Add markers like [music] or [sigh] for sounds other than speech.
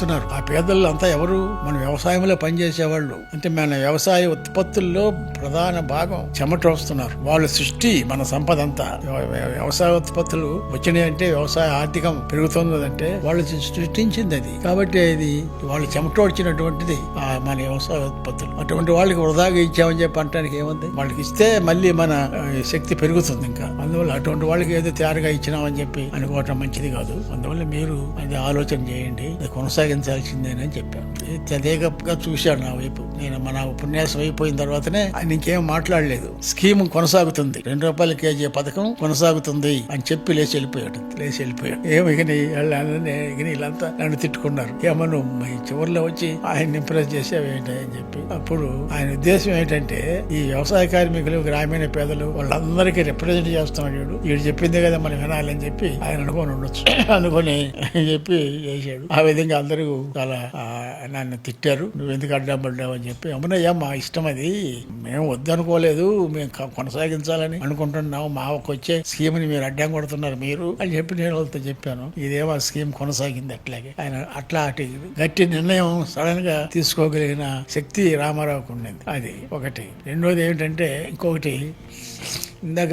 చేస్తున్నారు. ఆ పేదలు అంతా ఎవరు? మన వ్యవసాయంలో పనిచేసేవాళ్ళు. అంటే మన వ్యవసాయ ఉత్పత్తుల్లో ప్రధాన భాగం చెమట వస్తున్నారు. వాళ్ళ సృష్టి మన సంపద అంతా వ్య- వ్య- వ్యవసాయ ఉత్పత్తులు వచ్చినాయి అంటే వ్యవసాయ ఆర్థికం పెరుగుతుంది అంటే వాళ్ళు సృష్టించింది అది. కాబట్టి ఇది వాళ్ళు చెమట వచ్చినటువంటిది ఆ మన వ్యవసాయ ఉత్పత్తులు. అటువంటి వాళ్ళకి వృధాగా ఇచ్చామని చెప్పి అంటానికి ఏముంది? వాళ్ళకి ఇస్తే మళ్ళీ మన శక్తి పెరుగుతుంది ఇంకా. అందువల్ల అటువంటి వాళ్ళకి ఏదో తయారుగా ఇచ్చినామని చెప్పి అనుకోవటం మంచిది కాదు. అందువల్ల మీరు అది ఆలోచన చేయండి. అది కొనసాగించాల్సిందేనని చెప్పాను. తదేగగా చూశాడు నా వైపు. నేను మన ఉపన్యాసం అయిపోయిన తర్వాతనే ఆయన ఇంకేం మాట్లాడలేదు. స్కీమ్ కొనసాగుతుంది. రెండు రూపాయల కేజీ పథకం కొనసాగుతుంది అని చెప్పి లేచి వెళ్ళిపోయాడు. లేచి వెళ్ళిపోయాడు. ఏమి ఇక వీళ్ళంతా నన్ను తిట్టుకున్నారు. ఏమో నువ్వు ఈ చివరిలో వచ్చి ఆయన ఇంప్రెస్ చేసావేంటి అని చెప్పి. అప్పుడు ఆయన ఉద్దేశం ఏంటంటే ఈ వ్యవసాయ కార్మికులు గ్రామీణ పేదలు వాళ్ళందరికీ రిప్రజెంట్ చేస్తున్నాడు వీడు వీడు చెప్పిందే కదా మనం వినాలని చెప్పి ఆయన అనుకొని ఉండొచ్చు. [coughs] అనుకొని చెప్పి చేశాడు. ఆ విధంగా అందరూ చాలా నన్ను తిట్టారు. నువ్వు ఎందుకు అడ్డం పడ్డావు అని చెప్పి. అమ్మనయ్యా మా ఇష్టం అది. మేము వద్దనుకోలేదు మేము కొనసాగించాలని అనుకుంటున్నాం మాకు వచ్చే స్కీమ్ని మీరు అడ్డం కొడుతున్నారు మీరు అని చెప్పి నేను వాళ్ళతో చెప్పాను. ఇదేమో ఆ స్కీమ్ కొనసాగింది అట్లాగే. ఆయన అట్లా అటు గట్టి నిర్ణయం సడన్గా తీసుకోగలిగిన శక్తి రామారావుకు ఉండింది. అది ఒకటి. రెండోది ఏమిటంటే ఇంకొకటి. ఇందాక